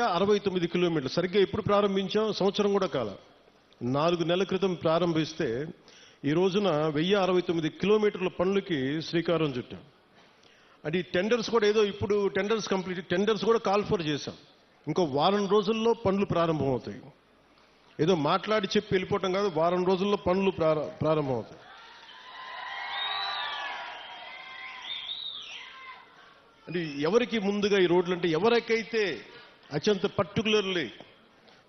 అరవై తొమ్మిది కిలోమీటర్లు. సరిగ్గా ఎప్పుడు ప్రారంభించాం? సంవత్సరం కూడా కాల. నాలుగు నెలల క్రితం ప్రారంభిస్తే ఈ రోజున వెయ్యి అరవై తొమ్మిది కిలోమీటర్ల పనులకి శ్రీకారం చుట్టాం. అంటే ఈ టెండర్స్ కూడా ఏదో ఇప్పుడు టెండర్స్ కంప్లీట్ టెండర్స్ కూడా కాల్ ఫర్ చేశాం. ఇంకో వారం రోజుల్లో పనులు ప్రారంభమవుతాయి. ఏదో మాట్లాడి చెప్పి వెళ్ళిపోవటం కాదు వారం రోజుల్లో పనులు ప్రారంభమవుతాయి. అంటే ఎవరికి ముందుగా ఈ రోడ్లు అంటే ఎవరికైతే అత్యంత particularly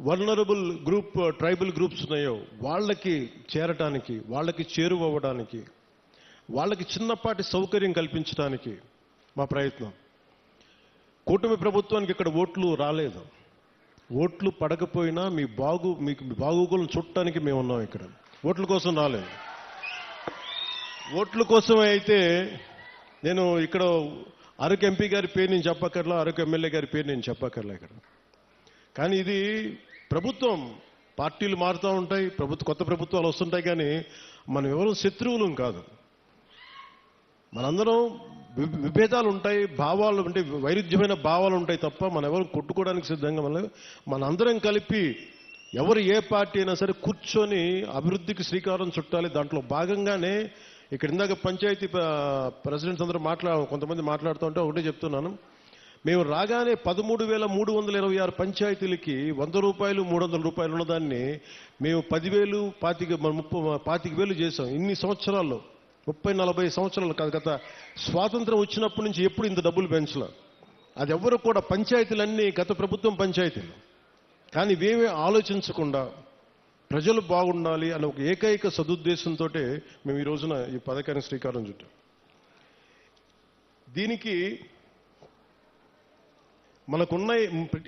vulnerable group tribal groups ఉన్నాయో వాళ్ళకి చేరటానికి వాళ్ళకి చేరువవ్వడానికి వాళ్ళకి చిన్నపాటి సౌకర్యం కల్పించడానికి మా ప్రయత్నం. కూటమి ప్రభుత్వానికి ఇక్కడ ఓట్లు రాలేదు. ఓట్లు పడకపోయినా మీ బాగు మీకు మీ బాగోగులను మేము ఉన్నాం ఇక్కడ. ఓట్ల కోసం రాలేదు. ఓట్ల కోసం అయితే నేను ఇక్కడ అరకు ఎంపీ గారి పేరు నేను చెప్పక్కర్లా అరకు ఎమ్మెల్యే గారి పేరు నేను చెప్పక్కర్లా ఇక్కడ. కానీ ఇది ప్రభుత్వం పార్టీలు మారుతూ ఉంటాయి ప్రభుత్వ కొత్త ప్రభుత్వాలు వస్తుంటాయి కానీ మనం ఎవరు శత్రువులం కాదు. మనందరం విభేదాలు ఉంటాయి భావాలు అంటే వైరుధ్యమైన భావాలు ఉంటాయి తప్ప మనం ఎవరు కొట్టుకోవడానికి సిద్ధంగా మన మనందరం కలిపి ఎవరు ఏ పార్టీ అయినా సరే కూర్చొని అభివృద్ధికి శ్రీకారం చుట్టాలి దాంట్లో భాగంగానే ఇక్కడ ఇందాక పంచాయతీ ప్రెసిడెంట్స్ అందరూ మాట్లా కొంతమంది మాట్లాడుతూ ఉంటే ఒకటే చెప్తున్నాను. మేము రాగానే పదమూడు వేల మూడు వందల ఇరవై ఆరు పంచాయతీలకి వంద రూపాయలు మూడు వందల రూపాయలు ఉన్నదాన్ని మేము పదివేలు పాతిక ముప్పై పాతిక వేలు చేసాం ఇన్ని సంవత్సరాల్లో. ముప్పై నలభై సంవత్సరాలు కాదు గత స్వాతంత్రం వచ్చినప్పటి నుంచి ఎప్పుడు ఇంత డబ్బులు పెంచలే. అది ఎవరు కూడా పంచాయతీలన్నీ గత ప్రభుత్వం పంచాయతీలు. కానీ ఇవేమీ ఆలోచించకుండా ప్రజలు బాగుండాలి అనే ఒక ఏకైక సదుద్దేశంతో మేము ఈ రోజున ఈ పథకాన్ని శ్రీకారం చుట్టాం. దీనికి మనకున్న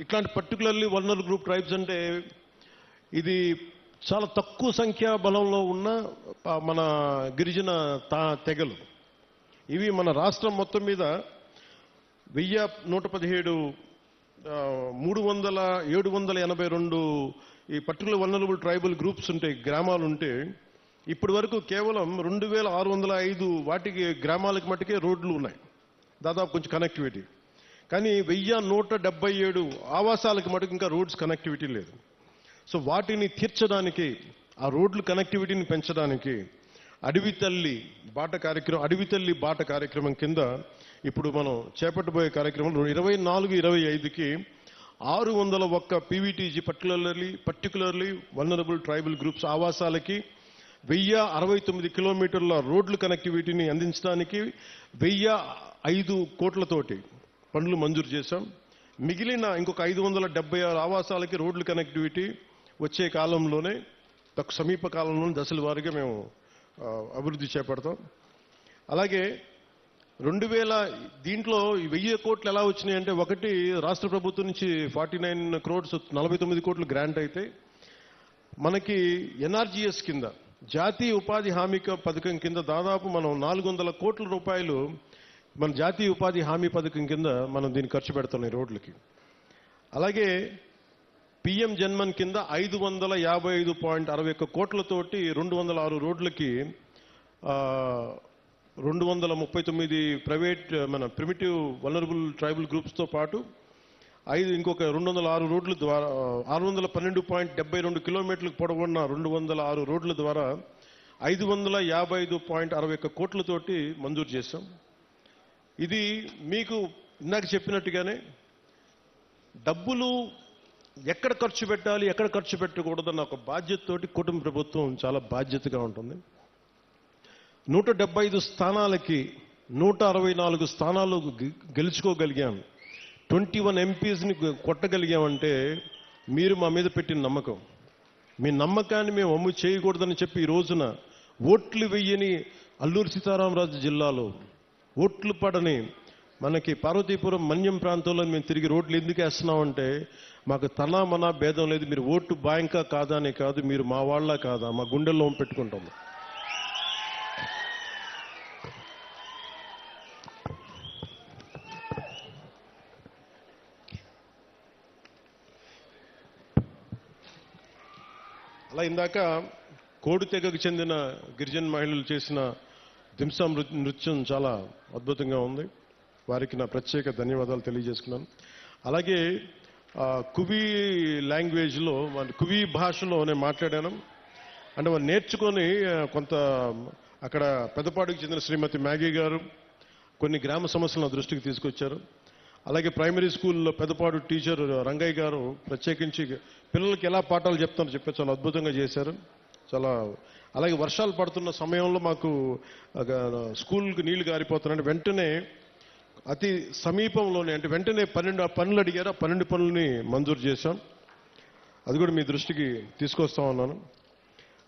ఇట్లాంటి పర్టికులర్లీ వల్నర్ గ్రూప్ ట్రైబ్స్ అంటే ఇది చాలా తక్కువ సంఖ్యా బలంలో ఉన్న మన గిరిజన తా తెగలు. ఇవి మన రాష్ట్రం మొత్తం మీద వెయ్యి నూట పదిహేడు మూడు వందల ఏడు వందల ఎనభై రెండు ఈ పర్టికులర్ వల్నరబుల్ ట్రైబల్ గ్రూప్స్ ఉంటాయి గ్రామాలు ఉంటే ఇప్పటి వరకు కేవలం రెండు వేల ఆరు వందల ఐదు వాటికి గ్రామాలకు మట్టుకే రోడ్లు ఉన్నాయి. దాదాపు కొంచెం కనెక్టివిటీ కానీ వెయ్యి నూట డెబ్బై ఏడు ఆవాసాలకు మటుకు ఇంకా రోడ్స్ కనెక్టివిటీ లేదు. సో వాటిని తీర్చడానికి ఆ రోడ్లు కనెక్టివిటీని పెంచడానికి అడవి తల్లి బాట కార్యక్రమం అడవి తల్లి బాట కార్యక్రమం కింద ఇప్పుడు మనం చేపట్టబోయే కార్యక్రమంలో ఇరవై నాలుగు ఇరవై ఐదుకి ఆరు వందల ఒక్క PVTG particularly particularly vulnerable tribal groups ఆవాసాలకి వెయ్యి అరవై తొమ్మిది కిలోమీటర్ల రోడ్లు కనెక్టివిటీని అందించడానికి వెయ్యి ఐదు కోట్లతోటి పనులు మంజూరు చేశాం. మిగిలిన ఇంకొక ఐదు వందల డెబ్బై ఆరు ఆవాసాలకి రోడ్లు కనెక్టివిటీ వచ్చే కాలంలోనే తక్కువ సమీప కాలంలోనే దశల వారీగా మేము అభివృద్ధి చేపడతాం. అలాగే రెండు వేల దీంట్లో వెయ్యి కోట్లు ఎలా వచ్చినాయి అంటే ఒకటి రాష్ట్ర ప్రభుత్వం నుంచి ఫార్టీ నైన్ క్రోడ్స్ నలభై తొమ్మిది కోట్లు గ్రాంట్ అయితే మనకి ఎన్ఆర్జీఎస్ కింద జాతీయ ఉపాధి హామీ పథకం కింద దాదాపు మనం నాలుగు వందల కోట్ల రూపాయలు మన జాతీయ ఉపాధి హామీ పథకం కింద మనం దీన్ని ఖర్చు పెడుతున్నాయి రోడ్లకి. అలాగే పిఎం జన్మన్ కింద ఐదు వందల యాభై ఐదు పాయింట్ అరవై ఒక్క కోట్లతోటి రెండు వందల ఆరు రోడ్లకి రెండు వందల ముప్పై తొమ్మిది ప్రైవేట్ మన ప్రిమిటివ్ వలనరబుల్ ట్రైబల్ గ్రూప్స్తో పాటు ఐదు ఇంకొక రెండు వందల ఆరు రోడ్ల ద్వారా ఆరు వందల పన్నెండు పాయింట్ డెబ్బై రెండు కిలోమీటర్లకు పొడవున్న రెండు వందల ఆరు రోడ్ల ద్వారా ఐదు వందల యాభై ఐదు పాయింట్ అరవై ఒక్క కోట్లతోటి మంజూరు చేశాం. ఇది మీకు ఇందాక చెప్పినట్టుగానే డబ్బులు ఎక్కడ ఖర్చు పెట్టాలి ఎక్కడ ఖర్చు పెట్టకూడదన్న ఒక బాధ్యతతోటి కుటుంబ ప్రభుత్వం చాలా బాధ్యతగా ఉంటుంది. నూట డెబ్బై ఐదు స్థానాలకి నూట అరవై నాలుగు స్థానాలు గె- గెలుచుకోగలిగాం ట్వంటీ వన్ ఎంపీస్ని కొట్టగలిగామంటే మీరు మా మీద పెట్టిన నమ్మకం. మీ నమ్మకాన్ని మేము అమ్ము చేయకూడదని చెప్పి ఈ రోజున ఓట్లు వెయ్యని అల్లూరు సీతారామరాజు జిల్లాలో ఓట్లు పడని మనకి పార్వతీపురం మన్యం ప్రాంతంలో మేము తిరిగి రోడ్లు ఎందుకు వేస్తున్నామంటే మాకు తనా మనా భేదం లేదు. మీరు ఓటు బ్యాంకా కాదా అనే కాదు. మీరు మా వాళ్ళ కాదా? మా గుండెల్లో పెట్టుకుంటాము. అలా ఇందాక కోడి తెగకు చెందిన గిరిజన మహిళలు చేసిన దింసా నృత్యం చాలా అద్భుతంగా ఉంది. వారికి నా ప్రత్యేక ధన్యవాదాలు తెలియజేసుకున్నాను. అలాగే కువి లాంగ్వేజ్లో మన కువి భాషలో నేను మాట్లాడాను. అంటే వాళ్ళు నేర్చుకొని కొంత అక్కడ పెద్దపాడుకు చెందిన శ్రీమతి మ్యాగీ గారు కొన్ని గ్రామ సమస్యలను దృష్టికి తీసుకొచ్చారు. అలాగే ప్రైమరీ స్కూల్లో పెద్దపాడు టీచర్ రంగయ్య గారు ప్రత్యేకించి పిల్లలకి ఎలా పాఠాలు చెప్తారో చెప్పి చాలా అద్భుతంగా చేశారు. చాలా అలాగే వర్షాలు పడుతున్న సమయంలో మాకు స్కూల్కి నీళ్ళు గారిపోతున్నాయి వెంటనే అతి సమీపంలోనే అంటే వెంటనే పన్నెండు పనులు అడిగారు. ఆ పన్నెండు పనులని మంజూరు చేశాం. అది కూడా మీ దృష్టికి తీసుకొస్తా ఉన్నాను.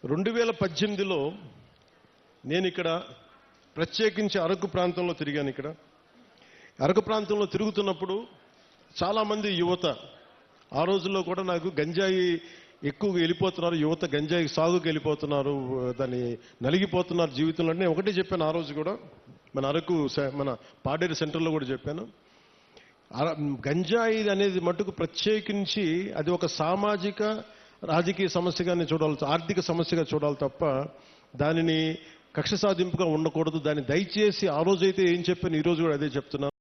రెండు వేల పద్దెనిమిదిలో నేను ఇక్కడ ప్రత్యేకించి అరకు ప్రాంతంలో తిరిగాను ఇక్కడ. అరకు ప్రాంతంలో తిరుగుతున్నప్పుడు చాలామంది యువత ఆ రోజుల్లో కూడా నాకు గంజాయి ఎక్కువగా వెళ్ళిపోతున్నారు యువత గంజాయి సాగుకి వెళ్ళిపోతున్నారు దాన్ని నలిగిపోతున్నారు జీవితంలో. నేను ఒకటే చెప్పాను ఆ రోజు కూడా మన అరకు మన పాడేరు సెంటర్లో కూడా చెప్పాను. గంజాయి అనేది మటుకు ప్రత్యేకించి అది ఒక సామాజిక రాజకీయ సమస్యగానే చూడాలి ఆర్థిక సమస్యగా చూడాలి తప్ప దానిని కక్ష సాధింపుగా ఉండకూడదు. దాన్ని దయచేసి ఆ రోజైతే ఏం చెప్పాను ఈ రోజు కూడా అదే చెప్తున్నాను.